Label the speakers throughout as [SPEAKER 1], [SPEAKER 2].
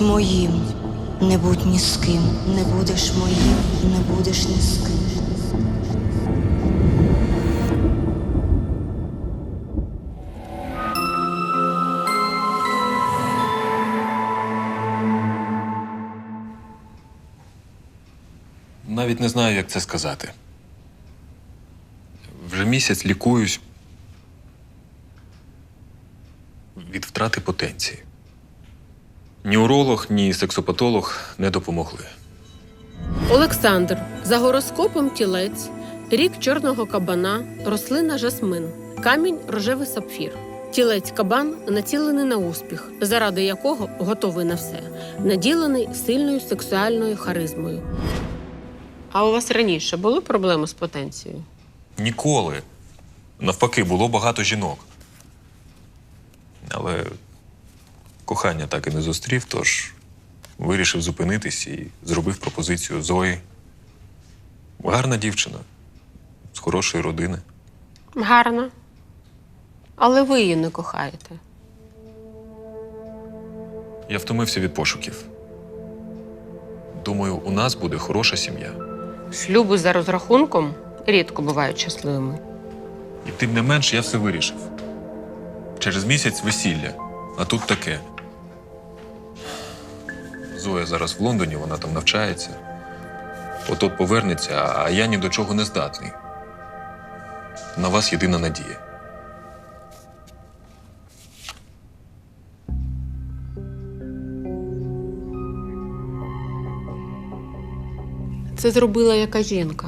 [SPEAKER 1] Будь моїм, не будь ні з ким, не будеш моїм, не будеш ні з ким.
[SPEAKER 2] Навіть не знаю, як це сказати. Вже місяць лікуюсь від втрати потенції. Ні уролог, ні сексопатолог не допомогли.
[SPEAKER 3] Олександр за гороскопом тілець, рік чорного кабана, рослина жасмин, камінь рожевий сапфір. Тілець кабан націлений на успіх, заради якого готовий на все, наділений сильною сексуальною харизмою. А у вас раніше були проблеми з потенцією?
[SPEAKER 2] Ніколи. Навпаки, було багато жінок. Але кохання так і не зустрів, тож вирішив зупинитись і зробив пропозицію Зої. Гарна дівчина, з хорошої родини.
[SPEAKER 3] Гарно. Але ви її не кохаєте.
[SPEAKER 2] Я втомився від пошуків. Думаю, у нас буде хороша сім'я.
[SPEAKER 3] Шлюби за розрахунком рідко бувають щасливими.
[SPEAKER 2] І тим не менш я все вирішив. Через місяць весілля, а тут таке. Зоя зараз в Лондоні, вона там навчається. От-от повернеться, а я ні до чого не здатний. На вас єдина надія.
[SPEAKER 3] Це зробила яка жінка.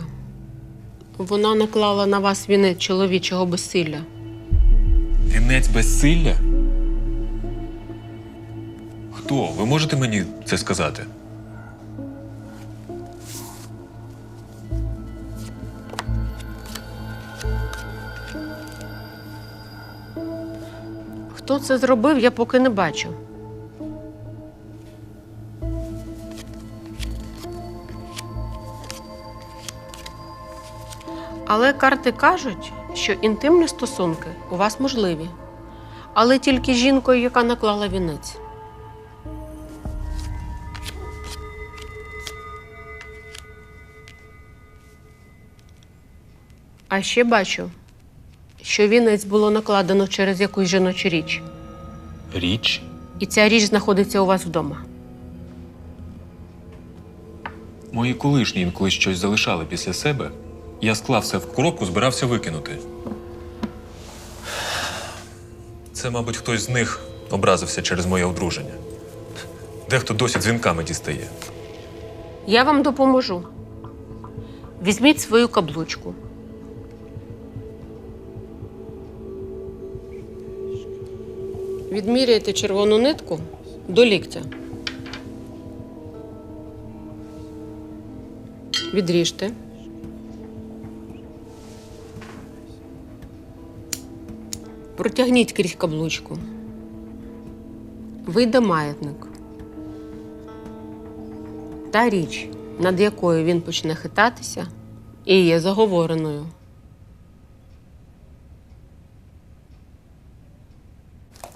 [SPEAKER 3] Вона наклала на вас вінець чоловічого безсилля.
[SPEAKER 2] Вінець безсилля? Хто? Ви можете мені це сказати?
[SPEAKER 3] Хто це зробив, я поки не бачу. Але карти кажуть, що інтимні стосунки у вас можливі, але тільки жінкою, яка наклала вінець. А ще бачу, що вінець було накладено через якусь жіночу річ.
[SPEAKER 2] Річ?
[SPEAKER 3] І ця річ знаходиться у вас вдома.
[SPEAKER 2] Мої колишні інколи щось залишали після себе. Я склав все в коробку, збирався викинути. Це, мабуть, хтось з них образився через моє одруження. Дехто досі дзвінками дістає.
[SPEAKER 3] Я вам допоможу. Візьміть свою каблучку. Відміряйте червону нитку до ліктя. Відріжте. Протягніть крізь каблучку. Вийде маятник. Та річ, над якою він почне хитатися, і є заговореною.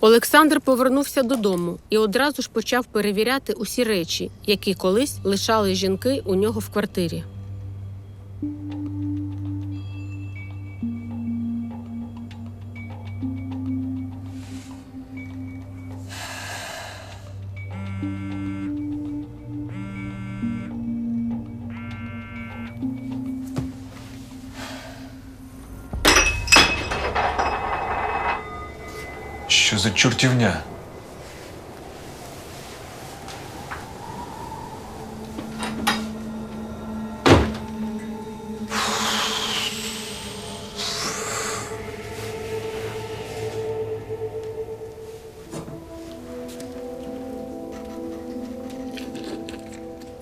[SPEAKER 3] Олександр повернувся додому і одразу ж почав перевіряти усі речі, які колись лишали жінки у нього в квартирі.
[SPEAKER 2] За чортівня?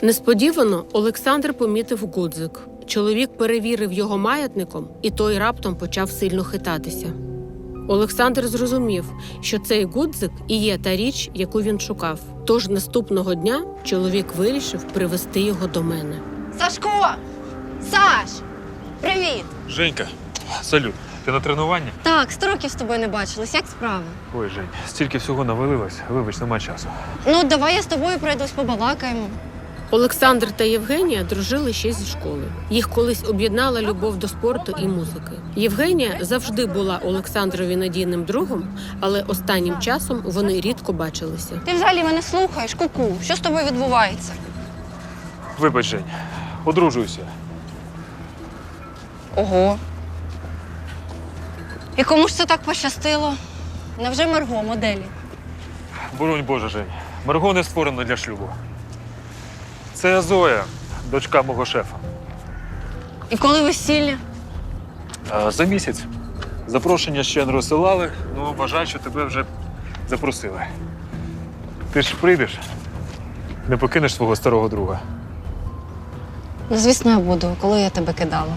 [SPEAKER 3] Несподівано Олександр помітив гудзик. Чоловік перевірив його маятником, і той раптом почав сильно хитатися. Олександр зрозумів, що цей гудзик і є та річ, яку він шукав. Тож наступного дня чоловік вирішив привезти його до мене.
[SPEAKER 4] Сашко! Саш! Привіт!
[SPEAKER 2] Женька, Салют, ти на тренуванні?
[SPEAKER 4] Так, сто років з тобою не бачились. Як справи?
[SPEAKER 2] Ой, Жень, стільки всього навалилось. Вибач, нема часу.
[SPEAKER 4] Ну, давай я з тобою пройдусь, побалакаємо.
[SPEAKER 3] Олександр та Євгенія дружили ще зі школи. Їх колись об'єднала любов до спорту і музики. Євгенія завжди була Олександрові надійним другом, але останнім часом вони рідко бачилися.
[SPEAKER 4] Ти взагалі мене слухаєш, куку. Що з тобою відбувається?
[SPEAKER 2] Вибач, Жень, одружуюся.
[SPEAKER 4] Ого. І кому ж це так пощастило? Невже Марго моделі?
[SPEAKER 2] Боронь Боже, Жень. Марго не створена для шлюбу. Це Зоя, дочка мого шефа.
[SPEAKER 4] І коли весілля?
[SPEAKER 2] А, за місяць. Запрошення ще не розсилали, ну вважаю, що тебе вже запросили. Ти ж прийдеш, не покинеш свого старого друга.
[SPEAKER 4] Ну, звісно, я буду, коли я тебе кидала.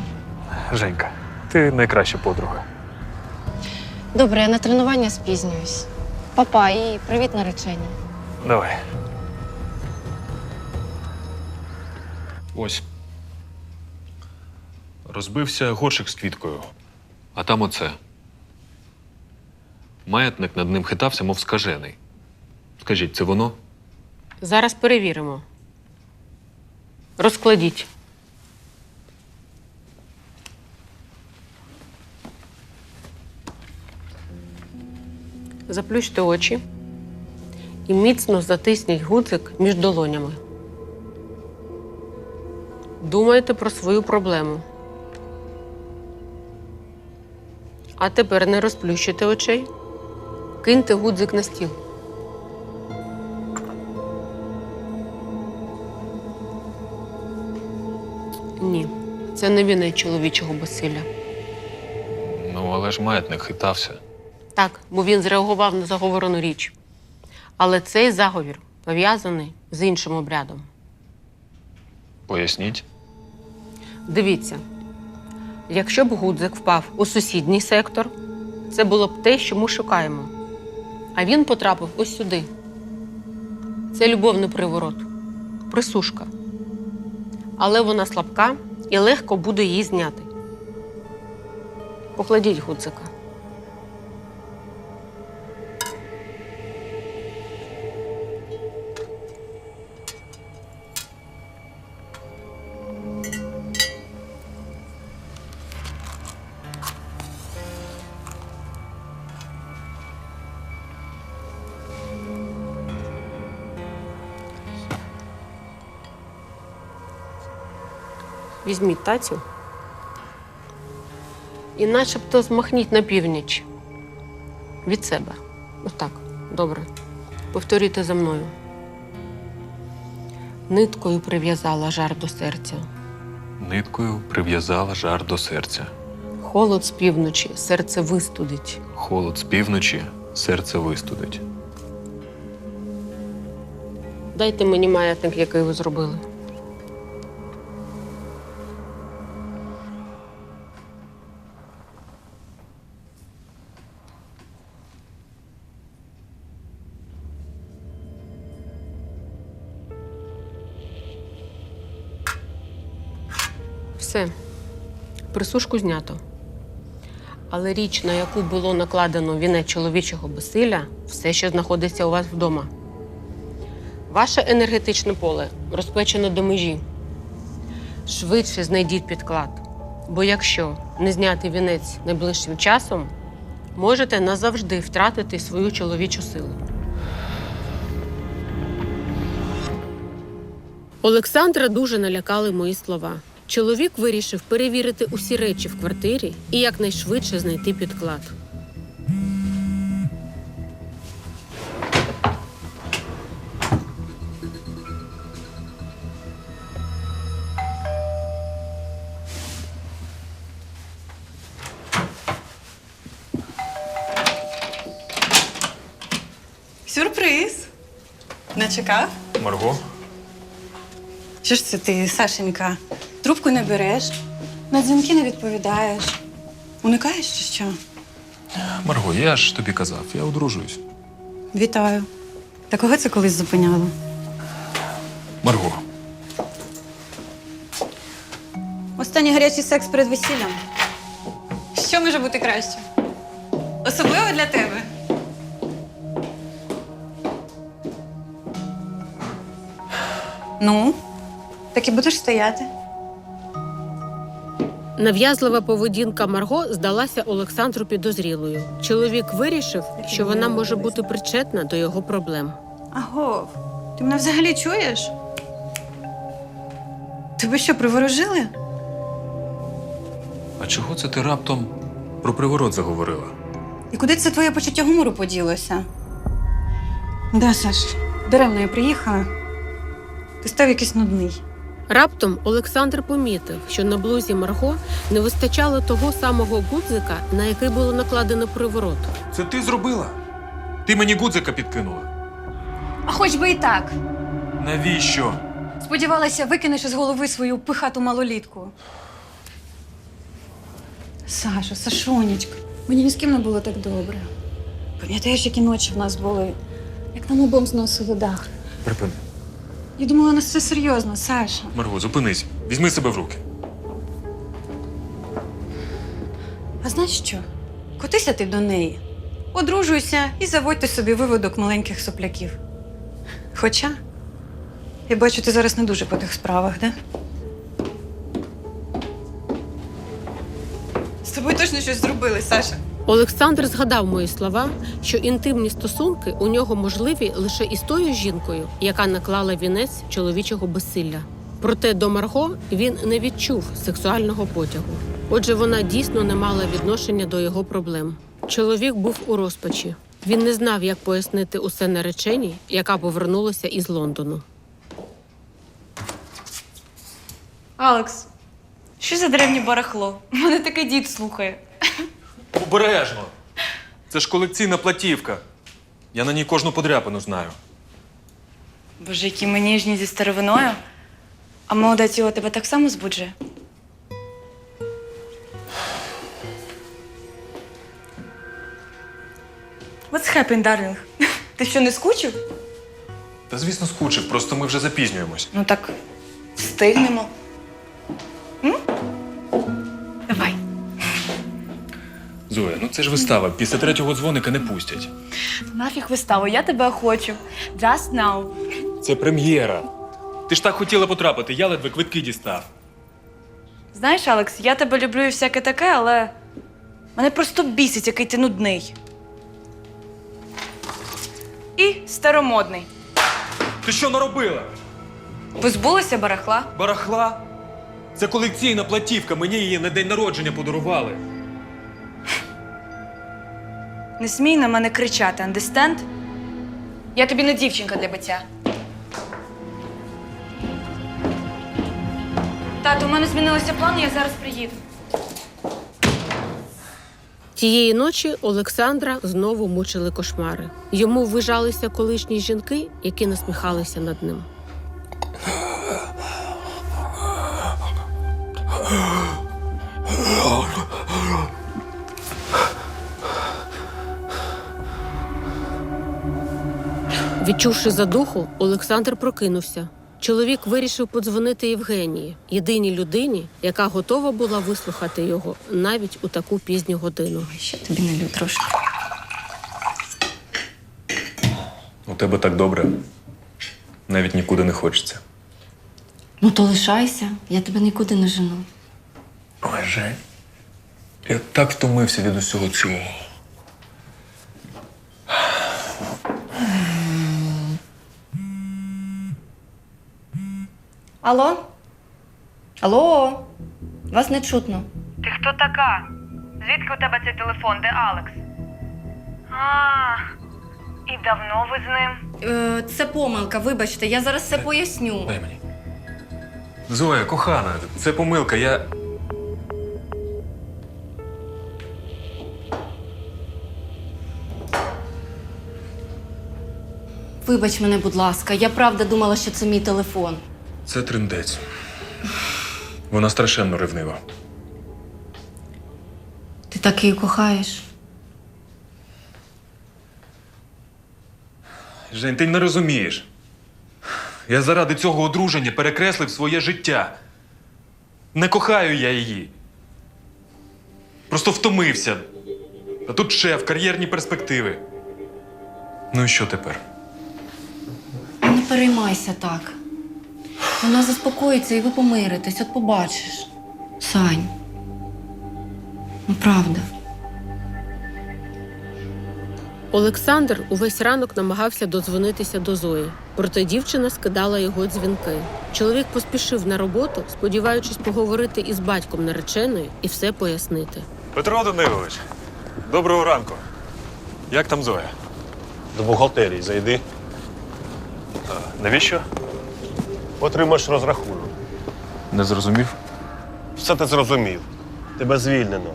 [SPEAKER 2] Женька, ти найкраща подруга.
[SPEAKER 4] Добре, я на тренування спізнююсь. Папа, і привіт наречені.
[SPEAKER 2] Давай. Ось. Розбився горшик з квіткою. А там оце. Маятник над ним хитався, мов скажений. Скажіть, це воно?
[SPEAKER 3] Зараз перевіримо. Розкладіть. Заплющте очі і міцно затисніть гудзик між долонями. Думайте про свою проблему. А тепер не розплющуйте очей. Киньте гудзик на стіл. Ні, це не вінець чоловічого безсилля.
[SPEAKER 2] Ну, але ж маятник хитався.
[SPEAKER 3] Так, бо він зреагував на заговорену річ. Але цей заговір пов'язаний з іншим обрядом.
[SPEAKER 2] Поясніть.
[SPEAKER 3] Дивіться, якщо б гудзик впав у сусідній сектор, це було б те, що ми шукаємо. А він потрапив ось сюди. Це любовний приворот, присушка. Але вона слабка і легко буде її зняти. Покладіть гудзика. Візьміть тацю і начебто змахніть на північ від себе. Отак. Добре. Повторюйте за мною. Ниткою прив'язала жар до серця.
[SPEAKER 2] Ниткою прив'язала жар до серця.
[SPEAKER 3] Холод з півночі, серце вистудить.
[SPEAKER 2] Холод з півночі, серце вистудить.
[SPEAKER 3] Дайте мені маятник, який ви зробили. Все. Присушку знято. Але річ, на яку було накладено вінець чоловічого безсилля, все ще знаходиться у вас вдома. Ваше енергетичне поле розпечено до межі. Швидше знайдіть підклад. Бо якщо не зняти вінець найближчим часом, можете назавжди втратити свою чоловічу силу. Олександра дуже налякали мої слова. Чоловік вирішив перевірити усі речі в квартирі і якнайшвидше знайти підклад.
[SPEAKER 5] Сюрприз. Не чекав?
[SPEAKER 2] Марго?
[SPEAKER 5] Що ж це ти, Сашенька? Трубку не береш, на дзвінки не відповідаєш. Уникаєш чи що?
[SPEAKER 2] Марго, я ж тобі казав, я одружуюсь.
[SPEAKER 5] Вітаю. Та кого це колись зупиняло?
[SPEAKER 2] Марго,
[SPEAKER 5] Останній гарячий секс перед весіллям. що може бути краще? Особливо для тебе. Ну, так і будеш стояти.
[SPEAKER 3] Нав'язлива поведінка Марго здалася Олександру підозрілою. Чоловік вирішив, що вона може бути причетна до його проблем.
[SPEAKER 5] Аго, ти мене взагалі чуєш? Тебе що, приворожили?
[SPEAKER 2] А чого це ти раптом про приворот заговорила?
[SPEAKER 5] І куди це твоє почуття гумору поділося? Да, Саш, даремно я приїхала. Ти став якийсь нудний.
[SPEAKER 3] Раптом Олександр помітив, що на блузі Марго не вистачало того самого гудзика, на який було накладено приворот.
[SPEAKER 2] Це ти зробила? Ти мені гудзика підкинула.
[SPEAKER 5] А хоч би і так.
[SPEAKER 2] Навіщо?
[SPEAKER 5] Сподівалася, викинеш із голови свою пихату малолітку. Саша, Сашонечка, мені ні з ким не було так добре. Пам'ятаєш, які ночі в нас були? Як нам обом зносили дах.
[SPEAKER 2] Припини.
[SPEAKER 5] Я думала, на все серйозно, Саша.
[SPEAKER 2] Марго, зупинись. Візьми себе в руки.
[SPEAKER 5] А знаєш що? Котися ти до неї, одружуйся і заводьте собі виводок маленьких сопляків. Хоча, я бачу, ти зараз не дуже по тих справах, де? З тобою точно щось зробили, Саша.
[SPEAKER 3] Олександр згадав мої слова, що інтимні стосунки у нього можливі лише із тою жінкою, яка наклала вінець чоловічого безсилля. Проте до Марго він не відчув сексуального потягу. Отже, вона дійсно не мала відношення до його проблем. Чоловік був у розпачі. Він не знав, як пояснити усе нареченій, яка повернулася із Лондону.
[SPEAKER 6] Алекс, що за древнє барахло? Мене такий дід слухає.
[SPEAKER 2] Обережно. Це ж колекційна платівка. Я на ній кожну подряпину знаю.
[SPEAKER 6] Боже, які ми ніжні зі старовиною. А молоде тіло тебе так само збуджує? What's happened, darling? Ти що, не скучив?
[SPEAKER 2] Та звісно, скучив, просто ми вже запізнюємось.
[SPEAKER 6] Ну так встигнемо.
[SPEAKER 2] Зоя, ну це ж вистава. Після третього дзвоника не пустять.
[SPEAKER 6] Нафіг виставу, я тебе хочу. Just now.
[SPEAKER 2] Це прем'єра. Ти ж так хотіла потрапити, я ледве квитки дістав.
[SPEAKER 6] Знаєш, Алекс, я тебе люблю і всяке таке, але мене просто бісить, який ти нудний. І старомодний.
[SPEAKER 2] Ти що наробила?
[SPEAKER 6] Позбулася барахла.
[SPEAKER 2] Барахла? Це колекційна платівка, мені її на день народження подарували.
[SPEAKER 6] Не смій на мене кричати, understand? Я тобі не дівчинка для биття. Тато, у мене змінилися плани, я зараз приїду.
[SPEAKER 3] Тієї ночі Олександра знову мучили кошмари. Йому ввижалися колишні жінки, які насміхалися над ним. Відчувши задуху, Олександр прокинувся. Чоловік вирішив подзвонити Євгенії, єдиній людині, яка готова була вислухати його навіть у таку пізню годину.
[SPEAKER 5] Ще тобі не лю трошки.
[SPEAKER 2] У тебе так добре. Навіть нікуди не хочеться.
[SPEAKER 1] Ну то лишайся, я тебе нікуди не жену.
[SPEAKER 2] Ой, Жень. Я так втомився від усього цього.
[SPEAKER 4] Алло? Алло? Вас не чутно.
[SPEAKER 6] Ти хто така? Звідки у тебе цей телефон? Де Алекс? А, і давно ви з ним?
[SPEAKER 4] Е, це помилка, вибачте, я зараз все поясню.
[SPEAKER 2] Дай мені. Зоя, кохана, це помилка. Я.
[SPEAKER 4] Вибач мене, будь ласка, я правда думала, що це мій телефон.
[SPEAKER 2] Це триндець. Вона страшенно ревнива.
[SPEAKER 1] Ти так її кохаєш.
[SPEAKER 2] Жень, ти не розумієш. Я заради цього одруження перекреслив своє життя. Не кохаю я її. Просто втомився. А тут шеф, кар'єрні перспективи. Ну і що тепер?
[SPEAKER 4] Не переймайся так. Вона заспокоїться і ви помиритесь, от побачиш. Сань. Ну, правда.
[SPEAKER 3] Олександр увесь ранок намагався додзвонитися до Зої, проте дівчина скидала його дзвінки. Чоловік поспішив на роботу, сподіваючись поговорити із батьком нареченої і все пояснити.
[SPEAKER 2] Петро Данилович, доброго ранку. Як там Зоя?
[SPEAKER 7] До бухгалтерії зайди,
[SPEAKER 2] Навіщо?
[SPEAKER 7] Отримаєш розрахунок.
[SPEAKER 2] Не зрозумів.
[SPEAKER 7] Все ти зрозумів. Тебе звільнено.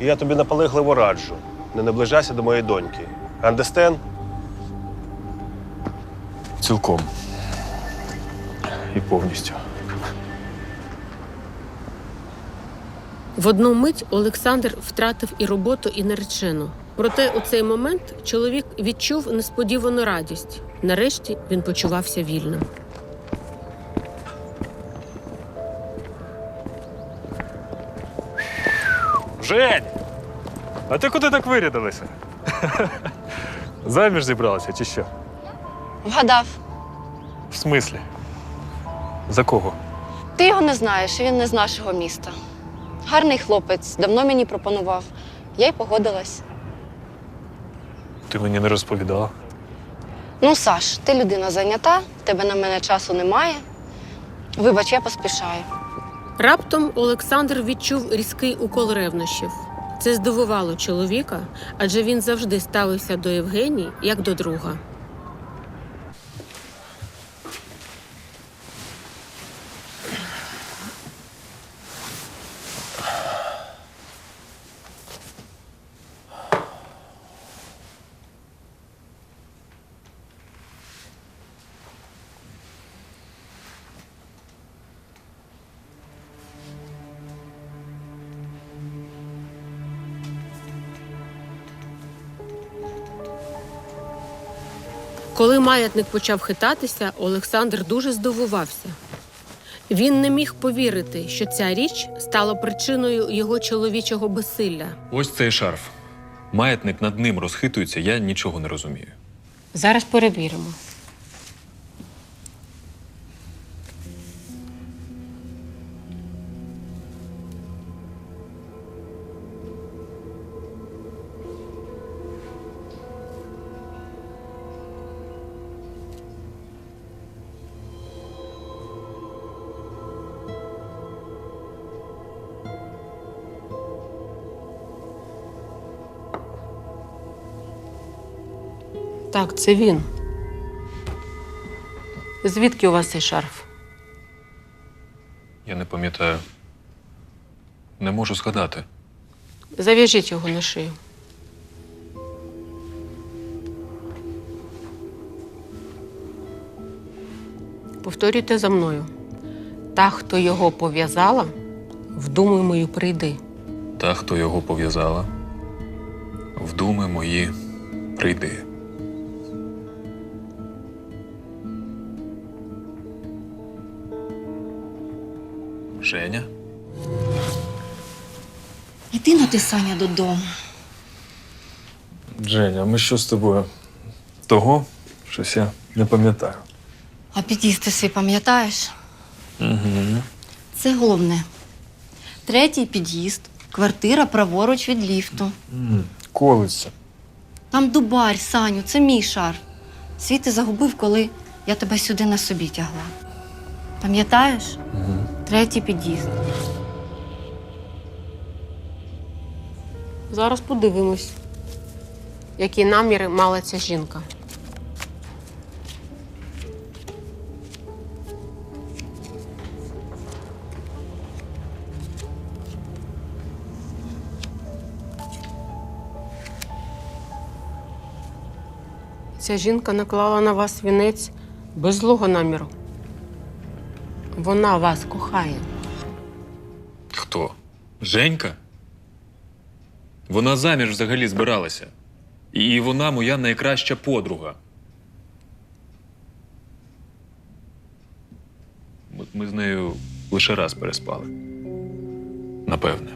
[SPEAKER 7] І я тобі наполегливо раджу. Не наближайся до моєї доньки. Андестен?
[SPEAKER 2] Цілком. І повністю.
[SPEAKER 3] В одну мить Олександр втратив і роботу, і наречену. Проте у цей момент чоловік відчув несподівану радість. Нарешті він почувався вільним.
[SPEAKER 8] Жень! А ти куди так вирядилася? Заміж зібралася чи що?
[SPEAKER 4] Вгадав,
[SPEAKER 8] В смислі? За кого?
[SPEAKER 4] ти його не знаєш, і він не з нашого міста. Гарний хлопець, давно мені пропонував. Я й погодилась.
[SPEAKER 8] Ти мені не розповідала.
[SPEAKER 4] Ну, Саш, ти людина зайнята, в тебе на мене часу немає. Вибач, я поспішаю.
[SPEAKER 3] Раптом Олександр відчув різкий укол ревнощів. Це здивувало чоловіка, адже він завжди ставився до Євгенії як до друга. Коли маятник почав хитатися, Олександр дуже здивувався. Він не міг повірити, що ця річ стала причиною його чоловічого безсилля.
[SPEAKER 2] Ось цей шарф. Маятник над ним розхитується, я нічого не розумію.
[SPEAKER 3] Зараз перевіримо. Так, це він. Звідки у вас цей шарф?
[SPEAKER 2] Я не пам'ятаю. Не можу згадати.
[SPEAKER 3] Зав'яжіть його на шию. Повторюйте за мною. Та, хто його пов'язала, вдумай мою прийди.
[SPEAKER 2] Та, хто його пов'язала, в думи мої прийди. Женя?
[SPEAKER 4] Іди на ти, Саня, додому.
[SPEAKER 8] Женя, а ми що з тобою? Того? Щось я не пам'ятаю.
[SPEAKER 4] А під'їзд свій пам'ятаєш?
[SPEAKER 8] Угу.
[SPEAKER 4] Це головне. Третій під'їзд, квартира праворуч від ліфту.
[SPEAKER 8] Колиться.
[SPEAKER 4] Там дубарь, Саню, це мій шар. Свій ти загубив, коли я тебе сюди на собі тягла. Пам'ятаєш? Третій під'їзд.
[SPEAKER 3] Зараз подивимось, які наміри мала ця жінка. Ця жінка наклала на вас вінець без злого наміру. Вона вас кохає.
[SPEAKER 2] Хто? Женька? Вона заміж взагалі збиралася. І вона моя найкраща подруга. От ми з нею лише раз переспали. Напевне.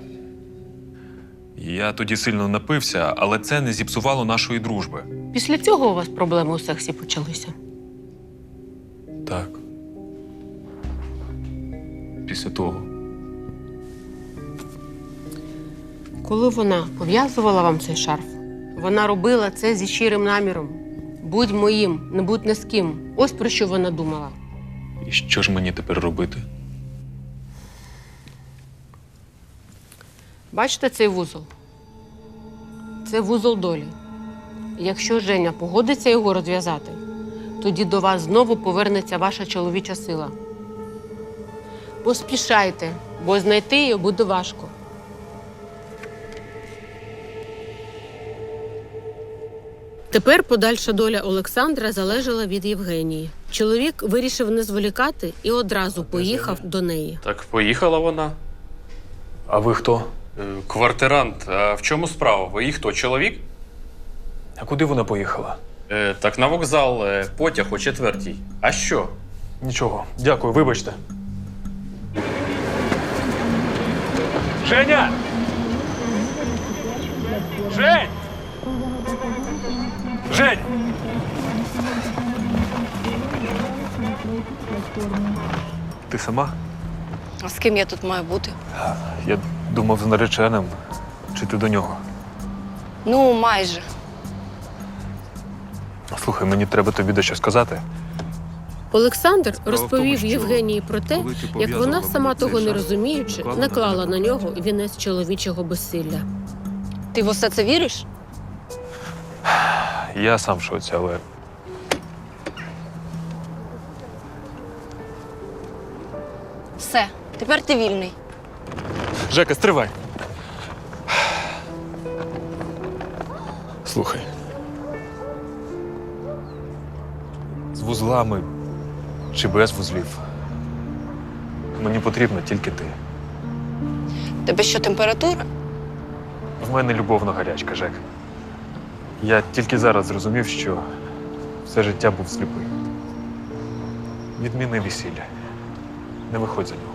[SPEAKER 2] Я тоді сильно напився, але це не зіпсувало нашої дружби.
[SPEAKER 3] Після цього у вас проблеми у сексі почалися.
[SPEAKER 2] Так. Після того.
[SPEAKER 3] Коли вона пов'язувала вам цей шарф, вона робила це зі щирим наміром. Будь моїм, не будь не з ким. Ось про що вона думала.
[SPEAKER 2] І що ж мені тепер робити?
[SPEAKER 3] Бачите цей вузол? Це вузол долі. Якщо Женя погодиться його розв'язати, тоді до вас знову повернеться ваша чоловіча сила. Поспішайте, бо знайти її буде важко. Тепер подальша доля Олександра залежала від Євгенії. Чоловік вирішив не зволікати і одразу поїхав до неї.
[SPEAKER 9] Так поїхала вона.
[SPEAKER 8] А ви хто?
[SPEAKER 9] Е, Квартирант. А в чому справа? Ви їх хто, чоловік?
[SPEAKER 8] А куди вона поїхала?
[SPEAKER 9] Е, так на вокзал, е, потяг о четвертій. А що?
[SPEAKER 8] Нічого. Дякую, вибачте. Женя! Жень! Жень! Ти сама?
[SPEAKER 4] А з ким я тут маю бути?
[SPEAKER 8] Я думав з нареченим. Чи ти до нього?
[SPEAKER 4] Ну, майже.
[SPEAKER 8] Слухай, мені треба тобі дещо сказати.
[SPEAKER 3] Олександр розповів Євгенії про те, як вона сама того не розуміючи, наклала на нього вінець чоловічого безсилля.
[SPEAKER 4] Ти в усе це віриш?
[SPEAKER 8] Я сам в шоці, але
[SPEAKER 4] Все, тепер ти вільний.
[SPEAKER 8] Жека, стривай. Слухай. З вузлами чи без вузлів. Мені потрібна тільки ти.
[SPEAKER 4] Тебе що, температура?
[SPEAKER 8] В мене любовна гарячка, Жек. Я тільки зараз зрозумів, що все життя був сліпий. Відміни весілля. Не виходь за нього.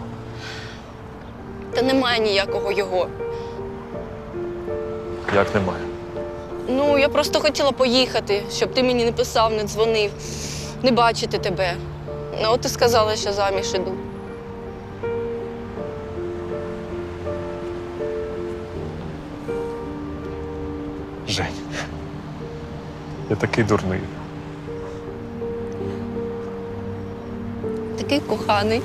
[SPEAKER 4] Та немає ніякого його.
[SPEAKER 8] Як немає.
[SPEAKER 4] Ну, я просто хотіла поїхати, щоб ти мені не писав, не дзвонив, не бачити тебе. Ну, от ти сказала, що заміж іду.
[SPEAKER 8] Жень. Я такий дурний.
[SPEAKER 4] Такий коханий.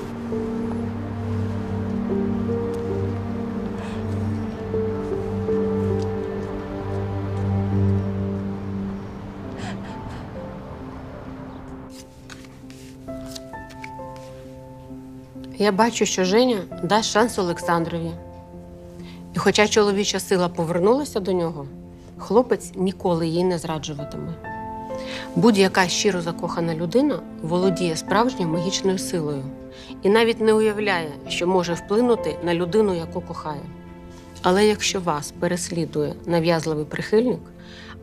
[SPEAKER 3] Я бачу, що Женя дасть шанс Олександрові. І хоча чоловіча сила повернулася до нього, хлопець ніколи їй не зраджуватиме. Будь-яка щиро закохана людина володіє справжньою магічною силою і навіть не уявляє, що може вплинути на людину, яку кохає. Але якщо вас переслідує нав'язливий прихильник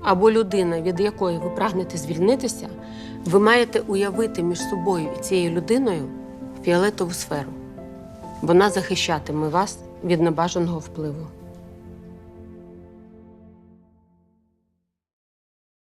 [SPEAKER 3] або людина, від якої ви прагнете звільнитися, ви маєте уявити між собою і цією людиною фіолетову сферу. Вона захищатиме вас від небажаного впливу.